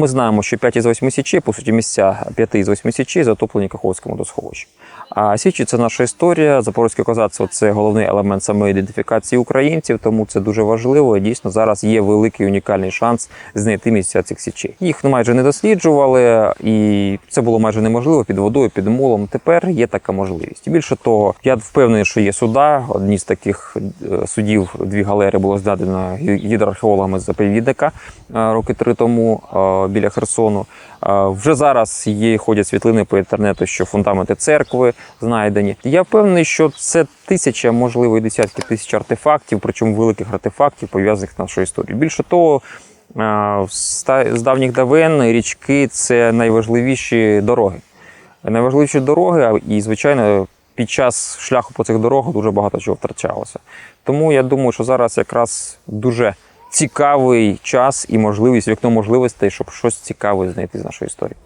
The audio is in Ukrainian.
Ми знаємо, що 5 із 8 січей, по суті, місця 5 із 8 січей затоплені Каховським водосховищем. А Січі це наша історія. Запорозьке козацтво це головний елемент самоідентифікації українців, тому це дуже важливо. І дійсно зараз є великий унікальний шанс знайти місця цих січей. Їх майже не досліджували, і це було майже неможливо під водою, під молом. Тепер є така можливість. Більше того, я впевнений, що є суда. Одні з таких е, судів, дві галери було знайдено гідроархеологами з заповідника е, роки три тому е, біля Херсону. Вже зараз є ходять світлини по інтернету, що фундаменти церкви знайдені. Я впевнений, що це тисяча, можливо, і десятки тисяч артефактів, причому великих артефактів, пов'язаних з нашою історією. Більше того, з давніх давен річки це найважливіші дороги. Найважливіші дороги, і, звичайно, під час шляху по цих дорогах дуже багато чого втрачалося. Тому я думаю, що зараз якраз дуже цікавий час і можливість, вікно можливостей, щоб щось цікаве знайти з нашої історії.